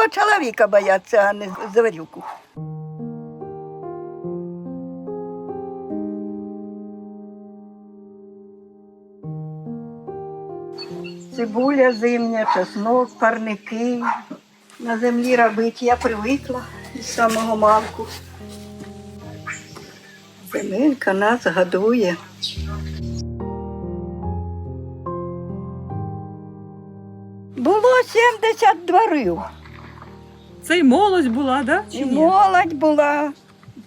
Треба чоловіка боятися, а не зверюку. Цибуля зимня, чеснок, парники. На землі робити я привикла з самого малку. Земелька нас годує. Було 70 дворів. Це й молодь була, да? Чи І ні? молодь була,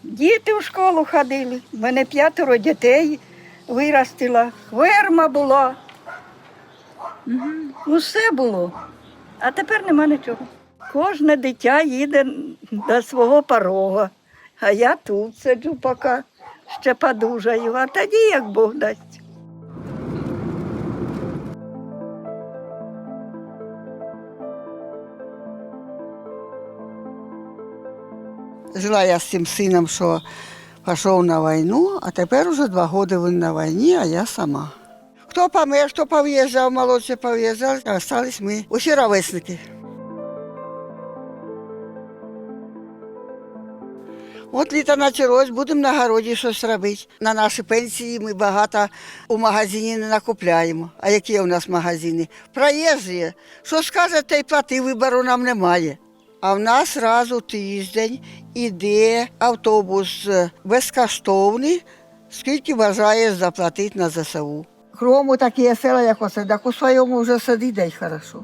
діти в школу ходили. У мене п'ятеро дітей виростила, ферма була. Усе було. А тепер нема нічого. Кожне дитя їде до свого порога. А я тут сиджу поки ще подужаю, а тоді як Бог дасть. Жила я з цим сином, що пішов на війну, а тепер уже два роки він на війні, а я сама. Хто помер, хто пов'їжджав, молодші пов'їжджав, а остались ми усі ровесники. От літо почалось, будемо на городі щось робити. На наші пенсії ми багато у магазині не накупляємо. А які у нас магазини? Проїжджі. Що скаже, те й плати, вибору нам немає. А в нас раз у тиждень іде автобус е, безкоштовний, скільки бажаєш заплатити на ЗСУ. Крому такі села, як оце, так у своєму вже сидить, хорошо.